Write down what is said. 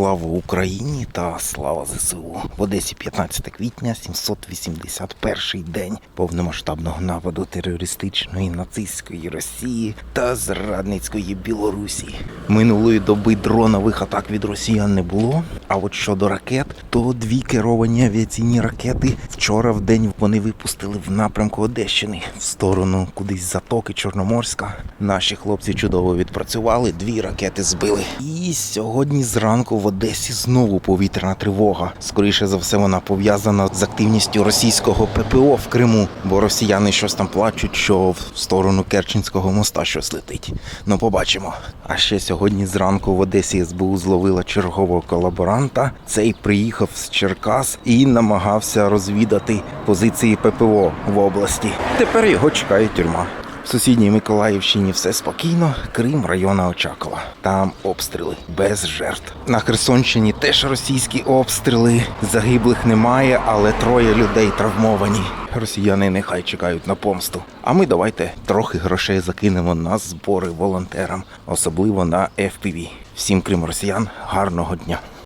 Слава Україні та слава ЗСУ. В Одесі 15 квітня, 781 день повномасштабного нападу терористичної нацистської Росії та зрадницької Білорусі. Минулої доби дронових атак від росіян не було. А от щодо ракет, то дві керовані авіаційні ракети вчора в день вони випустили в напрямку Одещини в сторону кудись затоки Чорноморська. Наші хлопці чудово відпрацювали, дві ракети збили. І сьогодні зранку в Одесі знову повітряна тривога. Скоріше за все, вона пов'язана з активністю російського ППО в Криму, бо росіяни щось там плачуть, що в сторону Керченського моста щось летить. Ну, побачимо. А ще сьогодні зранку в Одесі СБУ зловила чергового колаборанта. Цей приїхав з Черкас і намагався розвідати позиції ППО в області. Тепер його чекає тюрма. В сусідній Миколаївщині все спокійно, крім району Очакова. Там обстріли без жертв. На Херсонщині теж російські обстріли. Загиблих немає, але троє людей травмовані. Росіяни нехай чекають на помсту. А ми давайте трохи грошей закинемо на збори волонтерам, особливо на FPV. Всім, крім росіян, гарного дня.